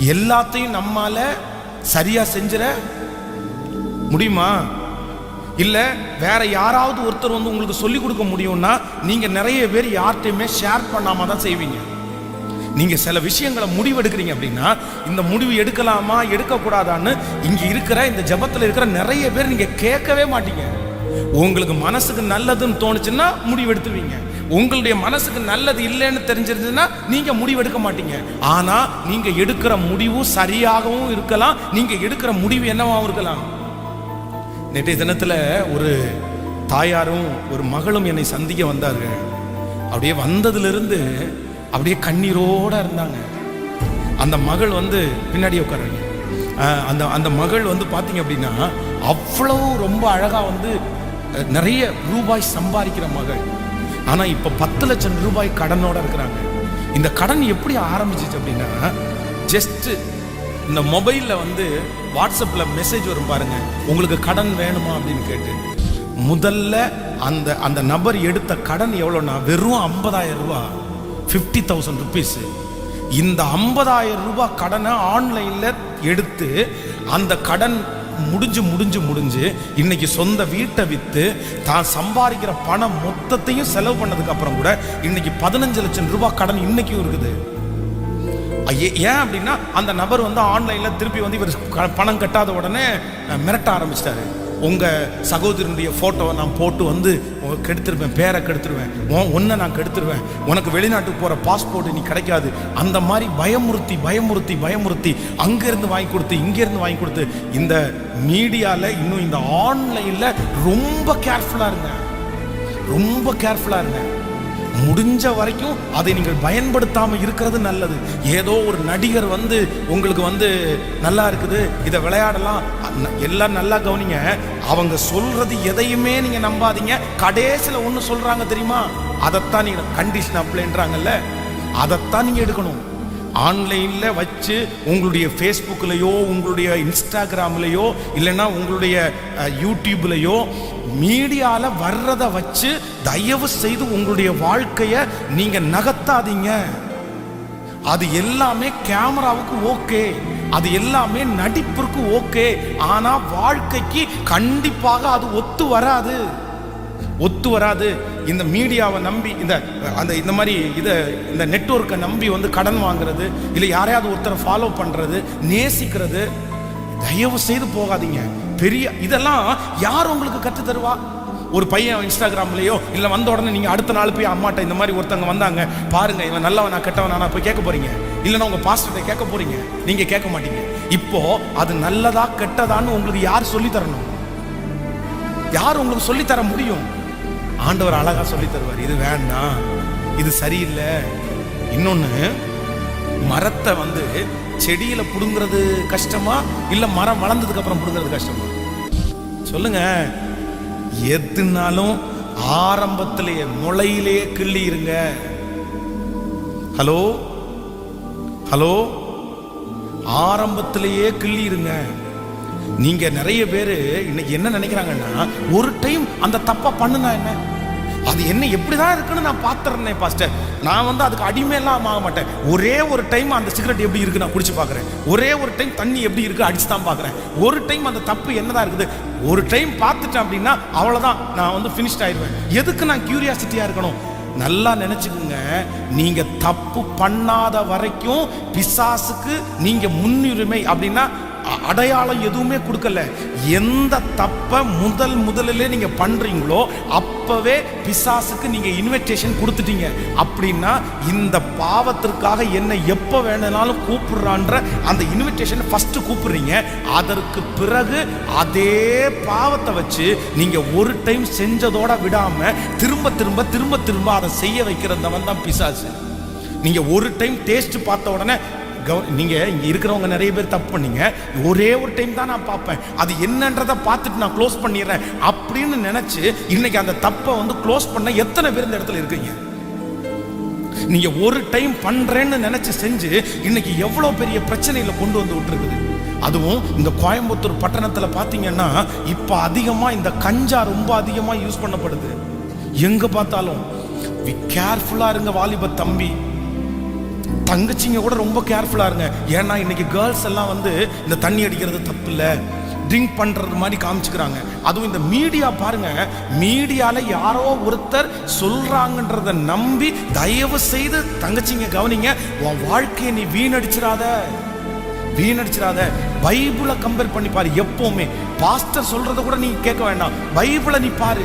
எல்லாத்தையும் நம்மால சரியா செஞ்சிட முடியுமா? இல்ல வேற யாராவது ஒருத்தர் வந்து உங்களுக்கு சொல்லி கொடுக்க முடியும்னா நீங்க நிறைய பேர் யார்கிட்டையுமே ஷேர் பண்ணாம தான் செய்வீங்க. நீங்க சில விஷயங்களை முடிவெடுக்கிறீங்க அப்படின்னா இந்த முடிவு எடுக்கலாமா எடுக்கக்கூடாதான்னு இங்க இருக்கிற இந்த ஜெபத்துல இருக்கிற நிறைய பேர் நீங்க கேட்கவே மாட்டீங்க. உங்களுக்கு மனசுக்கு நல்லதுன்னு தோணுச்சுன்னா முடிவு எடுத்துவீங்க உங்களுடைய மனசுக்கு நல்லது இல்லைன்னு தெரிஞ்சிருந்ததுன்னா நீங்க முடிவு எடுக்க மாட்டீங்க. ஆனா நீங்க எடுக்கிற முடிவு சரியாகவும் இருக்கலாம் நீங்க எடுக்கிற முடிவு என்னவாகவும் இருக்கலாம். நேற்றைய தினத்துல ஒரு தாயாரும் ஒரு மகளும் என்னை சந்திக்க வந்தார்கள். அப்படியே வந்ததிலிருந்து அப்படியே கண்ணீரோட இருந்தாங்க. அந்த மகள் வந்து பின்னாடி உட்காருங்க அந்த அந்த மகள் வந்து பார்த்தீங்க அப்படின்னா அவ்வளோ ரொம்ப அழகாக வந்து நிறைய ரூபாய் சம்பாதிக்கிற மகள். ஆனா இப்ப பத்து லட்சம் ரூபாய் கடனோட இருக்கிறாங்க. இந்த கடன் எப்படி ஆரம்பிச்சிச்சு அப்படின்னா ஜஸ்ட் இந்த மொபைல்ல வந்து வாட்ஸ்அப்ல மெசேஜ் வரும் பாருங்க. உங்களுக்கு கடன் வேணுமா அப்படின்னு கேட்டு. முதல்ல அந்த அந்த நபர் எடுத்த கடன் எவ்வளோன்னா வெறும் ஐம்பதாயிரம் ரூபா ஃபிஃப்டி தௌசண்ட் ருபீஸ் இந்த ஐம்பதாயிரம் ரூபாய் கடனை ஆன்லைனில் எடுத்து அந்த கடன் முடிஞ்சு முடிஞ்சு முடிஞ்சு இன்னைக்கு சொந்த வீட்டை விற்று தான் சம்பாதிக்கிற பணம் மொத்தத்தையும் செலவு பண்ணதுக்கு அப்புறம் கூட இன்னைக்கு பதினஞ்சு லட்சம் ரூபாய் கடன் இன்னைக்கும் இருக்குது. ஏன் அப்படின்னா அந்த நபர் வந்து ஆன்லைன்ல திருப்பி வந்து இவர் க- பணம் கட்டாத உடனே மிரட்ட ஆரம்பிச்சிட்டாரு. உங்கள் சகோதரனுடைய ஃபோட்டோவை நான் போட்டு வந்து கெடுத்துருவேன் பேரை கெடுத்துருவேன். உன் ஒன்றை நான் கெடுத்துருவேன். உனக்கு வெளிநாட்டுக்கு போகிற பாஸ்போர்ட் நீ கிடைக்காது. அந்த மாதிரி பயமுறுத்தி பயமுறுத்தி பயமுறுத்தி அங்கேருந்து வாங்கி கொடுத்து இங்கேருந்து வாங்கி கொடுத்து இந்த மீடியாவில் இன்னும் இந்த ஆன்லைனில் ரொம்ப கேர்ஃபுல்லாக இருங்க. ரொம்ப கேர்ஃபுல்லாக இருங்க. முடிஞ்ச வரைக்கும் அதை நீங்கள் பயன்படுத்தாமல் இருக்கிறது நல்லது. ஏதோ ஒரு நடிகர் வந்து உங்களுக்கு வந்து நல்லா இருக்குது இதை விளையாடலாம் எல்லாம் நல்லா கவனிங்க. அவங்க சொல்றது எதையுமே நீங்க நம்பாதீங்க. கடைசியில் ஒன்று சொல்றாங்க தெரியுமா? அதைத்தான் நீங்க கண்டிஷன் அப்ளைன்றாங்கல்ல அதைத்தான் நீங்க எடுக்கணும். ஆன்லைன்ல வச்சு உங்களுடைய ஃபேஸ்புக்லையோ உங்களுடைய இன்ஸ்டாகிராம்லயோ இல்லைன்னா உங்களுடைய யூடியூப்லையோ மீடியாவில் மீடியால வர்றதை வச்சு தயவு செய்து உங்களுடைய வாழ்க்கைய நீங்க நகர்த்தாதீங்க. அது எல்லாமே கேமராவுக்கு ஓகே. அது எல்லாமே நடிப்பிற்கு ஓகே. ஆனா வாழ்க்கைக்கு கண்டிப்பாக அது ஒத்து வராது. ஒத்து வராது. இந்த மீடியாவை நம்பி இந்த அந்த இந்த மாதிரி இதை இந்த நெட்ஒர்க்கை நம்பி வந்து கடன் வாங்குறது இல்லை யாரையாவது ஒருத்தரை ஃபாலோ பண்ணுறது நேசிக்கிறது தயவு செய்து போகாதீங்க. பெரிய இதெல்லாம் யார் உங்களுக்கு கற்றுத்தருவா? ஒரு பையன் இன்ஸ்டாகிராம்லேயோ இல்லை வந்த உடனே நீங்கள் அடுத்த நாள் போய் அம்மாட்ட இந்த மாதிரி ஒருத்தவங்க வந்தாங்க பாருங்க இவன் நல்லவனா கெட்டவனா போய் கேட்க போறீங்க. இல்லைன்னா உங்கள் பாஸ்டர்கிட்ட கேட்க போறீங்க. நீங்கள் கேட்க மாட்டீங்க. இப்போ அது நல்லதா கெட்டதான்னு உங்களுக்கு யார் சொல்லி தரணும்? யார் உங்களுக்கு சொல்லி தர முடியும்? ஆண்டவர் அழகா சொல்லி தருவார். இது வேண்டாம். இது சரியில்லை. இன்னொன்று மரத்தை வந்து செடியில புடுங்கிறது கஷ்டமா இல்ல மரம் வளர்ந்ததுக்கு அப்புறம் புடுங்கிறது கஷ்டமா? சொல்லுங்க. எதுனாலும் ஆரம்பத்திலேயே முளையிலேயே கிள்ளி இருங்க ஹலோ? ஹலோ? ஆரம்பத்திலேயே கிள்ளி இருங்க நீங்க நிறைய பேர் இன்னைக்கு என்ன நினைக்கிறாங்கன்னா ஒரு டைம் அந்த தப்பா பண்ணுனா என்ன? அது என்ன எப்படிதான் இருக்குன்னு நான் பாத்துறேனே பாஸ்டர். நான் வந்து அதுக்கு அடிமையெல்லாம் ஆக மாட்டேன். ஒரே ஒரு டைம் அந்த சிகரெட் எப்படி இருக்கு நான் குடிச்சு பார்க்குறேன். ஒரே ஒரு டைம் தண்ணி எப்படி இருக்கு அடிச்சு தான் பார்க்குறேன். ஒரு டைம் அந்த தப்பு என்னதான் இருக்குது? ஒரு டைம் பார்த்துட்டேன் அப்படின்னா அவ்வளோதான் நான் வந்து ஃபினிஷ்ட் ஆயிடுவேன். எதுக்கு நான் கியூரியாசிட்டியா இருக்கணும்? நல்லா நினைச்சுக்குங்க. நீங்க தப்பு பண்ணாத வரைக்கும் பிசாசுக்கு நீங்க முன்னுரிமை அப்படின்னா அடையாளம் எதுவுமே கொடுக்கல. எந்த தப்ப முதல் முதலிலே நீங்க பண்றீங்களோ அப்பவே பிசாசுக்கு நீங்க இன்விடேஷன் கொடுத்துட்டீங்க. அப்படின்னா இந்த பாவத்திற்காக என்ன எப்ப வேணும்னாலும் கூப்பிடுறான்ற அந்த இன்விடேஷன் ஃபர்ஸ்ட் கூப்பிடுறீங்க. அதற்கு பிறகு அதே பாவத்தை வச்சு நீங்க ஒரு டைம் செஞ்சதோட விடாம திரும்ப திரும்ப திரும்ப திரும்ப அதை செய்ய வைக்கிறதவன் தான் பிசாசு. நீங்க ஒரு டைம் டேஸ்ட் பார்த்த உடனே கவ- நீங்கள் இங்கே இருக்கிறவங்க நிறைய பேர் தப்பு பண்ணீங்க. ஒரே ஒரு டைம் தான் நான் பார்ப்பேன். அது என்னன்றதை பார்த்துட்டு நான் க்ளோஸ் பண்ணிடுறேன் அப்படின்னு நினச்சி இன்னைக்கு அந்த தப்பை வந்து க்ளோஸ் பண்ண எத்தனை பேர் இந்த இடத்துல இருக்கீங்க? நீங்க ஒரு டைம் பண்றேன்னு நினைச்சு செஞ்சு இன்னைக்கு எவ்வளவு பெரிய பிரச்சனையில கொண்டு வந்து விட்டுருக்குது? அதுவும் இந்த கோயம்புத்தூர் பட்டணத்துல பாத்தீங்கன்னா இப்ப அதிகமா இந்த கஞ்சா ரொம்ப அதிகமா யூஸ் பண்ணப்படுது. எங்க பார்த்தாலும் கேர்ஃபுல்லா இருங்க வாலிப தம்பி. தங்கச்சிங்க கூட ரொம்ப கேர்ஃபுல்லாக இருங்க. ஏன்னா இன்னைக்கு கேர்ள்ஸ் எல்லாம் வந்து இந்த தண்ணி அடிக்கிறது தப்பு இல்லை ட்ரிங்க் பண்ணுறது மாதிரி காமிச்சுக்கிறாங்க. அதுவும் இந்த மீடியா பாருங்க. மீடியாவில் யாரோ ஒருத்தர் சொல்கிறாங்கன்றத நம்பி தயவு செய்து தங்கச்சிங்க கவனிங்க. உன் வாழ்க்கையை நீ வீணடிச்சிடாத. வீணடிச்சிடாத. பைபிளை கம்பேர் பண்ணி பாரு. எப்பவுமே பாஸ்டர் சொல்கிறத கூட நீ கேட்க வேண்டாம். பைபிளை நீ பாரு.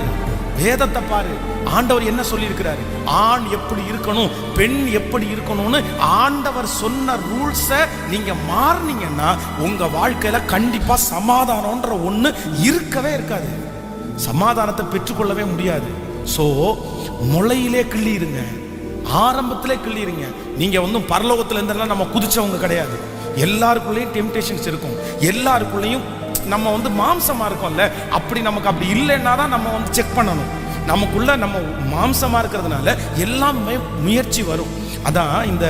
வேதத்தை பாரு. ஆண்டவர் என்ன சொல்லியிருக்கிறாரு? ஆண் எப்படி இருக்கணும் பெண் எப்படி இருக்கணும்னு ஆண்டவர் சொன்ன ரூல்ஸை நீங்க மாறுனீங்கன்னா உங்க வாழ்க்கையில கண்டிப்பா சமாதானம்ன்ற ஒண்ணு இருக்கவே இருக்காது. சமாதானத்தை பெற்றுக்கொள்ளவே முடியாது. ஸோ முளையிலே கிள்ளிருங்க. ஆரம்பத்திலே கிள்ளிருங்க. நீங்க வந்து பரலோகத்துல இருந்தெல்லாம் நம்ம குதிச்சவங்க கிடையாது. எல்லாருக்குள்ளேயும் டெம்டேஷன்ஸ் இருக்கும். எல்லாருக்குள்ளேயும் நம்ம வந்து மாம்சமாக இருக்கோம்ல அப்படி நமக்கு அப்படி இல்லைன்னா தான் நம்ம வந்து செக் பண்ணணும். நமக்குள்ள நம்ம மாம்சமாக இருக்கிறதுனால எல்லாமே முயற்சி வரும். அதான் இந்த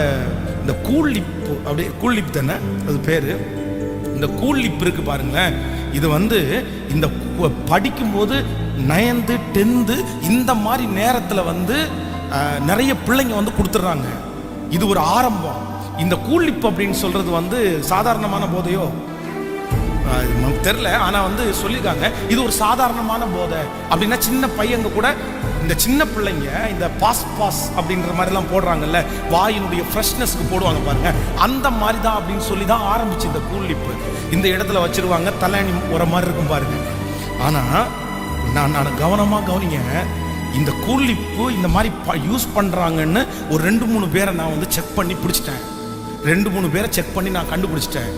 இந்த கூல் லிப் அப்படியே கூல் லிப் தானே? அது பேர். இந்த கூல் லிப் இருக்கு பாருங்களேன். இது வந்து இந்த படிக்கும்போது நயன்து டென்த்து இந்த மாதிரி நேரத்தில் வந்து நிறைய பிள்ளைங்க வந்து கொடுத்துட்றாங்க. இது ஒரு ஆரம்பம். இந்த கூல் அப்படின்னு சொல்கிறது வந்து சாதாரணமான போதையோ நமக்கு தெரில ஆனால் வந்து சொல்லியிருக்காங்க இது ஒரு சாதாரணமான போதை. அப்படின்னா சின்ன பையங்க கூட இந்த சின்ன பிள்ளைங்க இந்த பாஸ் பாஸ் அப்படின்ற மாதிரிலாம் போடுறாங்கல்ல வாயினுடைய ஃப்ரெஷ்னஸ்க்கு போடுவாங்க பாருங்க. அந்த மாதிரி தான் அப்படின்னு சொல்லி தான் ஆரம்பிச்சு இந்த கூலிப்பு இந்த இடத்துல வச்சிருவாங்க தலையணி ஒரு மாதிரி இருக்கும் பாருங்க. ஆனால் நான் நான் கவனமாக கவனிங்க இந்த கூலிப்பு இந்த மாதிரி யூஸ் பண்ணுறாங்கன்னு ஒரு ரெண்டு மூணு பேரை நான் வந்து செக் பண்ணி பிடிச்சிட்டேன். ரெண்டு மூணு பேரை செக் பண்ணி நான் கண்டுபிடிச்சிட்டேன்.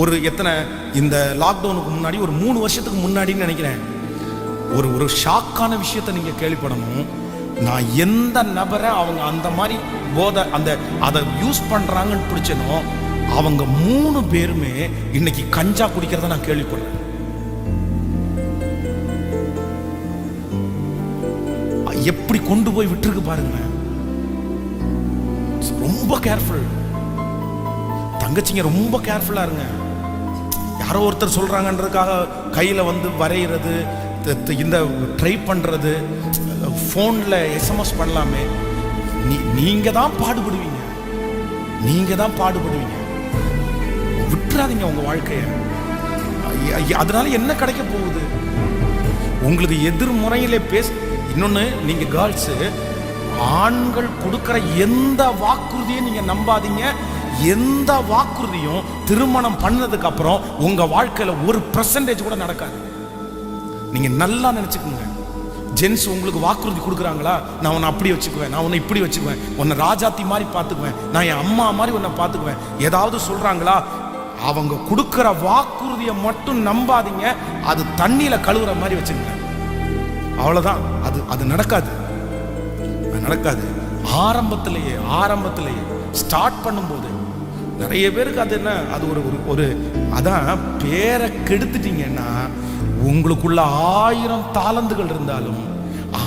ஒரு எத்தனை இந்த லாக்டவுனுக்கு முன்னாடி ஒரு மூணு வருஷத்துக்கு முன்னாடின்னு நினைக்கிறேன். ஒரு ஒரு ஷாக்கான விஷயத்தை நீங்கள் கேள்விப்படணும். நான் எந்த நபரை அவங்க அந்த மாதிரி போதை அந்த அதை யூஸ் பண்ணுறாங்கன்னு பிடிச்சனோ அவங்க மூணு பேருமே இன்னைக்கு கஞ்சா குடிக்கிறத நான் கேள்விப்படுறேன். எப்படி கொண்டு போய் விட்டுருக்கு பாருங்க ரொம்ப கேர்ஃபுல் தங்கச்சிங்க ரொம்ப கேர்ஃபுல்லா இருங்க. யாரோ ஒருத்தர் சொல்கிறாங்கன்றதுக்காக கையில் வந்து வரைகிறது த- இந்த ட்ரை பண்ணுறது ஃபோனில் எஸ்எம்எஸ் பண்ணலாமே. நீ நீங்கள் தான் பாடுபடுவீங்க. நீங்கள் தான் பாடுபடுவீங்க. விட்டுறாதீங்க உங்கள் வாழ்க்கையை. அதனால என்ன கிடைக்க போகுது? உங்களுக்கு எதிர்முறையில் பேச இன்னொன்று நீங்கள் கேர்ள்ஸு ஆண்கள் கொடுக்குற எந்த வாக்குறுதியும் நீங்கள் நம்பாதீங்க. எந்த வாக்குறுதியும் திருமணம் பண்ணதுக்கு அப்புறம் உங்க வாழ்க்கையில ஒரு பர்சன்டேஜ் கூட நடக்காது. நீங்க நல்லா நினைச்சுக்கோங்க. ஜென்ஸ் உங்களுக்கு வாக்குறுதி கொடுக்குறாங்களா? நான் உன்னை அப்படி வச்சுக்குவேன் நான் உன்னை இப்படி வச்சுக்குவேன் உன்னை ராஜாத்தி மாதிரி பார்த்துக்குவேன் நான் என் அம்மா மாதிரி உன்னை பார்த்துக்குவேன். ஏதாவது சொல்றாங்களா? அவங்க கொடுக்குற வாக்குறுதியை மட்டும் நம்பாதீங்க. அது தண்ணியில கழுவுற மாதிரி வச்சுக்கோங்க. அவ்வளோதான் அது அது நடக்காது. அது நடக்காது. ஆரம்பத்திலேயே ஆரம்பத்திலேயே ஸ்டார்ட் பண்ணும்போது நிறைய பேருக்கு அது என்ன? அது ஒரு ஒரு ஒரு அதான் பேரை கெடுத்துட்டீங்கன்னா உங்களுக்குள்ள ஆயிரம் தாளந்துகள் இருந்தாலும்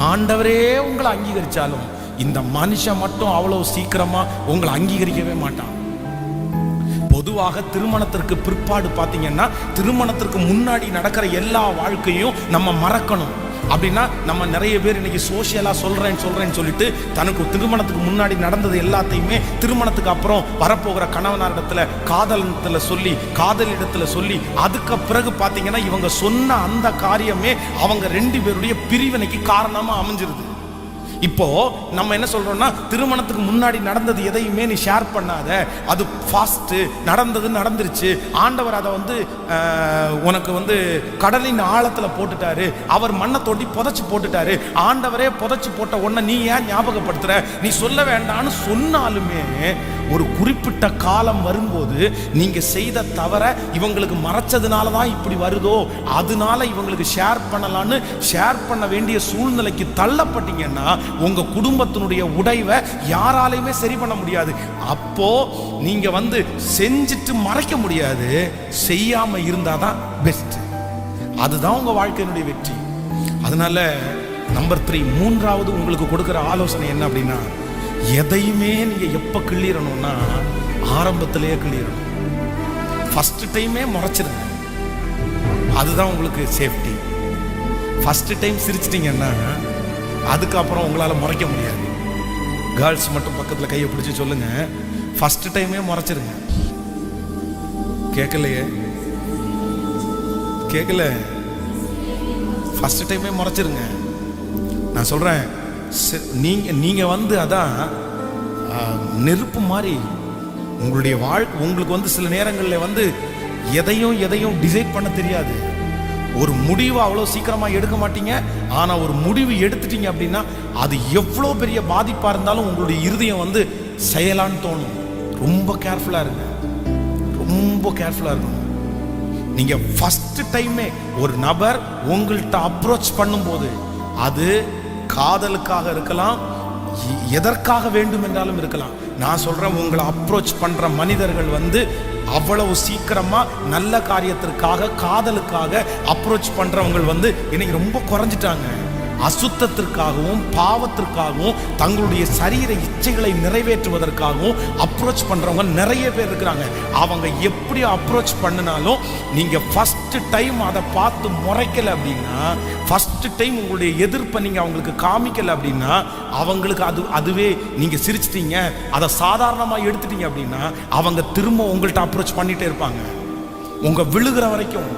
ஆண்டவரே உங்களை அங்கீகரிச்சாலும் இந்த மனுஷன் மட்டும் அவ்வளவு சீக்கிரமா உங்களை அங்கீகரிக்கவே மாட்டான். பொதுவாக திருமணத்திற்கு பிற்பாடு பார்த்தீங்கன்னா திருமணத்திற்கு முன்னாடி நடக்கிற எல்லா வாழ்க்கையும் நம்ம மறக்கணும். அப்படின்னா நம்ம நிறைய பேர் இன்னைக்கு சோஷியலாக சொல்கிறேன்னு சொல்கிறேன்னு சொல்லிட்டு தனக்கு திருமணத்துக்கு முன்னாடி நடந்தது எல்லாத்தையுமே திருமணத்துக்கு அப்புறம் வரப்போகிற கணவனாரிடத்துல காதலத்தில் சொல்லி காதலிடத்தில் சொல்லி அதுக்கு பிறகு பார்த்தீங்கன்னா இவங்க சொன்ன அந்த காரியமே அவங்க ரெண்டு பேருடைய பிரிவினைக்கு காரணமாக அமைஞ்சிருது. இப்போ நம்ம என்ன சொல்றோம்னா திருமணத்துக்கு முன்னாடி நடந்தது எதையுமே நீ ஷேர் பண்ணாத. அது ஃபாஸ்ட்டு நடந்தது நடந்துருச்சு. ஆண்டவர் அதை வந்து உனக்கு வந்து கடலின் ஆழத்தில் போட்டுட்டாரு. அவர் மண்ணை தோண்டி புதைச்சி போட்டுட்டாரு. ஆண்டவரே புதைச்சி போட்ட உடனே நீ ஏன் ஞாபகப்படுத்துற? நீ சொல்ல வேண்டாம்னு சொன்னாலுமே ஒரு குறிப்பிட்ட காலம் வரும்போது நீங்க செய்த தவற இவங்களுக்கு மறைச்சதுனால தான் இப்படி வருதோ அதனால இவங்களுக்கு ஷேர் பண்ணலான்னு ஷேர் பண்ண வேண்டிய சூழ்நிலைக்கு தள்ளப்பட்டீங்கன்னா உங்க குடும்பத்தினுடைய உடைவை யாராலையுமே சரி பண்ண முடியாது. அப்போ நீங்க வந்து செஞ்சுட்டு மறைக்க முடியாது. செய்யாம இருந்தாதான் பெஸ்ட் அதுதான் உங்க வாழ்க்கையினுடைய வெற்றி. அதனால நம்பர் த்ரீ மூன்றாவது உங்களுக்கு கொடுக்குற ஆலோசனை என்ன அப்படின்னா எதையுமே நீங்க எப்ப கிள்ளிடணும்னா ஆரம்பத்திலேயே கிள்ளிடணும் ஃபஸ்ட்டு டைமே முறைச்சிருங்க. அதுதான் உங்களுக்கு சேஃப்டி ஃபஸ்ட்டு டைம் சிரிச்சிட்டிங்கன்னா அதுக்கப்புறம் உங்களால் முறைக்க முடியாது. கேர்ள்ஸ் மட்டும் பக்கத்தில் கையை பிடிச்சி சொல்லுங்க. ஃபர்ஸ்ட் டைமே முறைச்சிருங்க. கேட்கலையே கேட்கல ஃபர்ஸ்ட் டைமே முறைச்சிருங்க. நான் சொல்றேன் நீங்கள் நீங்க வந்து அதான் நெருப்பு மாதிரி உங்களுடைய வாழ்க்கை உங்களுக்கு வந்து சில நேரங்களில் வந்து எதையும் எதையும் டிசைட் பண்ண தெரியாது. ஒரு முடிவை அவ்வளோ சீக்கிரமாக எடுக்க மாட்டீங்க. ஆனால் ஒரு முடிவு எடுத்துட்டீங்க அப்படின்னா அது எவ்வளோ பெரிய பாதிப்பாக இருந்தாலும் உங்களுடைய இருதயம் வந்து செய்யலான்னு தோணும். ரொம்ப கேர்ஃபுல்லாக இருங்க. ரொம்ப கேர்ஃபுல்லாக இருக்கணும். நீங்கள் ஃபஸ்ட்டு டைமே ஒரு நபர் உங்கள்கிட்ட அப்ரோச் பண்ணும்போது அது காதலுக்காக இருக்கலாம் எ- எதற்காக வேண்டும் என்றாலும் இருக்கலாம். நான் சொல்கிறேன் உங்களை அப்ரோச் பண்ணுற மனிதர்கள் வந்து அவ்வளவு சீக்கிரமா நல்ல காரியத்திற்காக காதலுக்காக அப்ரோச் பண்றவங்க வந்து இன்னைக்கு ரொம்ப குறைஞ்சிட்டாங்க. அசுத்தத்திற்காகவும் பாவத்திற்காகவும் தங்களுடைய சரீர இச்சைகளை நிறைவேற்றுவதற்காகவும் அப்ரோச் பண்ணுறவங்க நிறைய பேர் இருக்கிறாங்க. அவங்க எப்படி அப்ரோச் பண்ணினாலும் நீங்கள் ஃபஸ்ட்டு டைம் அதை பார்த்து முறைக்கல அப்படின்னா ஃபஸ்ட்டு டைம் உங்களுடைய எதிர்ப்பை நீங்கள் அவங்களுக்கு காமிக்கல அப்படின்னா அவங்களுக்கு அது அதுவே நீங்கள் சிரிச்சிட்டீங்க. அதை சாதாரணமாக எடுத்துட்டீங்க அப்படின்னா அவங்க திரும்ப உங்கள்கிட்ட அப்ரோச் பண்ணிகிட்டே இருப்பாங்க. உங்கள் விழுகிற வரைக்கும்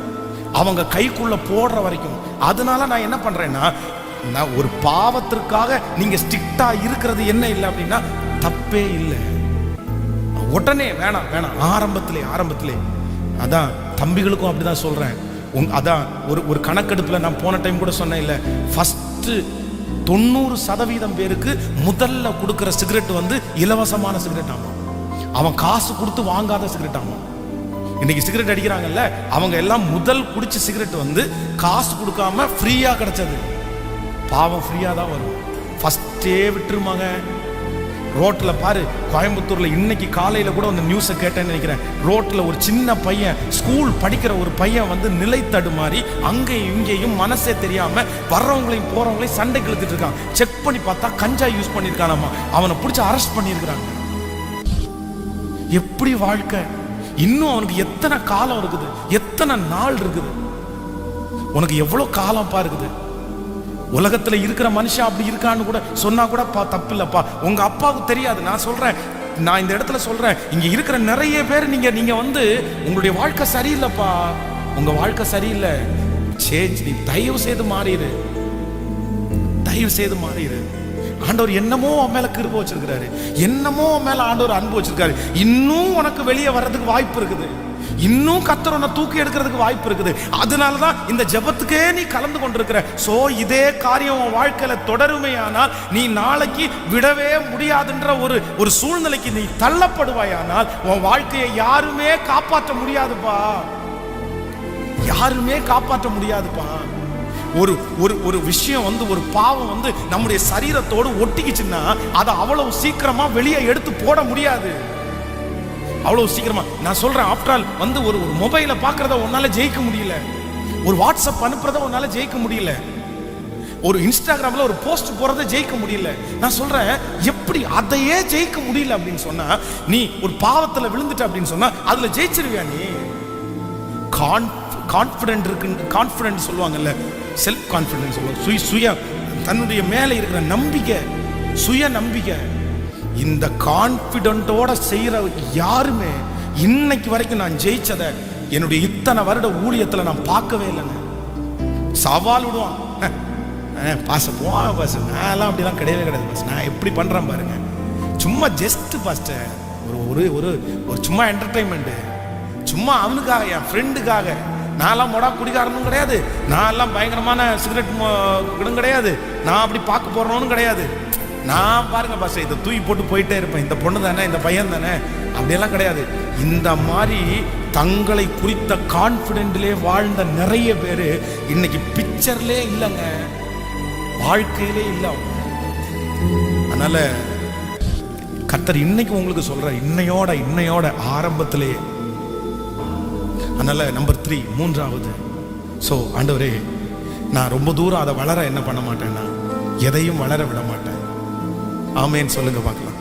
அவங்க கைக்குள்ளே போடுற வரைக்கும். அதனால நான் என்ன பண்ணுறேன்னா நான் ஒரு பாவத்திற்காக நீங்க ஸ்ட்ரிக்டா இருக்கிறது என்ன இல்லை அப்படின்னா தப்பே இல்லை. உடனே வேணாம் வேணாம். ஆரம்பத்திலே ஆரம்பத்திலே. அதான் தம்பிகளுக்கும் அப்படிதான் சொல்றேன். உங் அதான் ஒரு ஒரு கணக்கெடுப்பில் நான் போன டைம் கூட சொன்னேன் இல்லை. ஃபஸ்ட்டு தொண்ணூறு சதவீதம் பேருக்கு முதல்ல கொடுக்குற சிகரெட் வந்து இலவசமான சிகரெட் ஆமாம். அவன் காசு கொடுத்து வாங்காத சிகரெட் ஆமாம். இன்னைக்கு சிகரெட் அடிக்கிறாங்கல்ல அவங்க எல்லாம் முதல் குடிச்ச சிகரெட் வந்து காசு கொடுக்காம ஃப்ரீயாக கிடைச்சது. பாவம் ஃப்ரீயாக தான் வரும். ஃபஸ்ட்டே விட்டுருமாங்க. ரோட்டில் பாரு கோயம்புத்தூரில் இன்னைக்கு காலையில் கூட அந்த நியூஸை கேட்டேன்னு நினைக்கிறேன். ரோட்டில் ஒரு சின்ன பையன் ஸ்கூல் படிக்கிற ஒரு பையன் வந்து நிலை தடுமாறி அங்கேயும் இங்கேயும் மனசே தெரியாமல் வர்றவங்களையும் போகிறவங்களையும் சண்டை கிழத்துட்டு இருக்கான். செக் பண்ணி பார்த்தா கஞ்சா யூஸ் பண்ணியிருக்கானாமா. அவனை பிடிச்சி அரெஸ்ட் பண்ணியிருக்கிறாங்க. எப்படி வாழ்க்கை? இன்னும் அவனுக்கு எத்தனை காலம் இருக்குது? எத்தனை நாள் இருக்குது? உனக்கு எவ்வளோ காலம் இருக்குது உலகத்தில் இருக்கிற மனுஷன் அப்படி இருக்கான்னு கூட சொன்னா கூட பா தப்பு இல்லப்பா உங்க அப்பாவுக்கு தெரியாது. நான் சொல்றேன். நான் இந்த இடத்துல சொல்றேன். இங்க இருக்கிற நிறைய பேர் நீங்க நீங்க வந்து உங்களுடைய வாழ்க்கை சரியில்லைப்பா. உங்க வாழ்க்கை சரியில்லை. சேஞ்ச் நீ தயவு செய்து மாறிடு தயவு செய்து மாறிடு ஆண்டவர் என்னமோ உன் மேல கிருப வச்சிருக்கிறாரு. என்னமோ உன் மேல ஆண்டவர் அன்பு வச்சிருக்காரு. இன்னும் உனக்கு வெளியே வர்றதுக்கு வாய்ப்பு இருக்குது. இன்னும் கத்தர் உன்னை தூக்கி எடுக்கிறதுக்கு வாய்ப்பு இருக்குது. அதனால தான் இந்த ஜெபத்துக்கே நீ கலந்து கொண்டிருக்கிற. ஸோ இதே காரியம் உன் வாழ்க்கையில் தொடருமையானால் நீ நாளைக்கு விடவே முடியாதுன்ற ஒரு ஒரு சூழ்நிலைக்கு நீ தள்ளப்படுவாயானால் உன் வாழ்க்கையை யாருமே காப்பாற்ற முடியாதுப்பா. யாருமே காப்பாற்ற முடியாதுப்பா. ஒரு ஒரு ஒரு விஷயம் வந்து ஒரு பாவம் வந்து நம்முடைய சரீரத்தோடு ஒட்டிக்கிச்சுன்னா அதை அவ்வளவு சீக்கிரமா வெளியே எடுத்து போட முடியாது. அவ்வளோ சீக்கிரமா. நான் சொல்றேன் ஆஃப்டர் ஆல் வந்து ஒரு ஒரு மொபைலை பார்க்கறத உன்னால ஜெயிக்க முடியல. ஒரு வாட்ஸ்அப் அனுப்புறத உன்னால ஜெயிக்க முடியல. ஒரு இன்ஸ்டாகிராமில் ஒரு போஸ்ட் போகிறத ஜெயிக்க முடியல. நான் சொல்கிறேன் எப்படி அதையே ஜெயிக்க முடியல அப்படின்னு சொன்னால் நீ ஒரு பாவத்தில் விழுந்துட்ட அப்படின்னு சொன்னால் அதில் ஜெயிச்சிருவியா நீ? கான் கான்ஃபிடென்ட் இருக்கு கான்ஃபிடென்ட் சொல்லுவாங்கல்ல செல்ஃப் கான்ஃபிடென்ட் சொல்லுவாங்க. சுய சுய தன்னுடைய மேலே இருக்கிற நம்பிக்கை சுய நம்பிக்கை. இந்த கான்ஃபிடென்ட்டோட செய்யற யாருமே இன்னைக்கு வரைக்கும் நான் ஜெயிச்சதை என்னுடைய இத்தனை வருட ஊழியத்துல நான் பார்க்கவே இல்லைங்க. சவால் விடுவான். பாச போவா பாஸ் நான்லாம் அப்படிலாம் கிடையவே கிடையாது பாஸ் நான் எப்படி பண்றேன் பாருங்க. சும்மா ஜஸ்ட் பாஸ்டர் ஒரு ஒரு ஒரு ஒரு சும்மா என்டர்டைன்மெண்ட்டு சும்மா அவனுக்காக என் ஃப்ரெண்டுக்காக நான்லாம் மொடா குடிகாரனும் கிடையாது. நான் எல்லாம் பயங்கரமான சிகரெட் கிடும் கிடையாது. நான் அப்படி பார்க்க போறவனும் கிடையாது. நான் பாருங்க பாச இதை தூக்கி போட்டு போயிட்டே இருப்பேன். இந்த பொண்ணு தானே இந்த பையன் தானே? அப்படியெல்லாம் கிடையாது. இந்த மாதிரி தங்களை குறித்த கான்ஃபிடென்ட்லே வாழ்ந்த நிறைய பேர் இன்னைக்கு பிக்சர்லே இல்லைங்க. வாழ்க்கையிலே இல்லை அதனால கத்தர் இன்னைக்கு உங்களுக்கு சொல்ற இன்னையோட இன்னையோட ஆரம்பத்திலேயே அதனால நம்பர் த்ரீ மூன்றாவது. ஸோ ஆண்டவரே நான் ரொம்ப தூரம் அதை வளர என்ன பண்ண மாட்டேன்னா எதையும் வளர விட மாட்டேன். ஆமேன்னு சொல்லுங்க பார்க்கலாம்.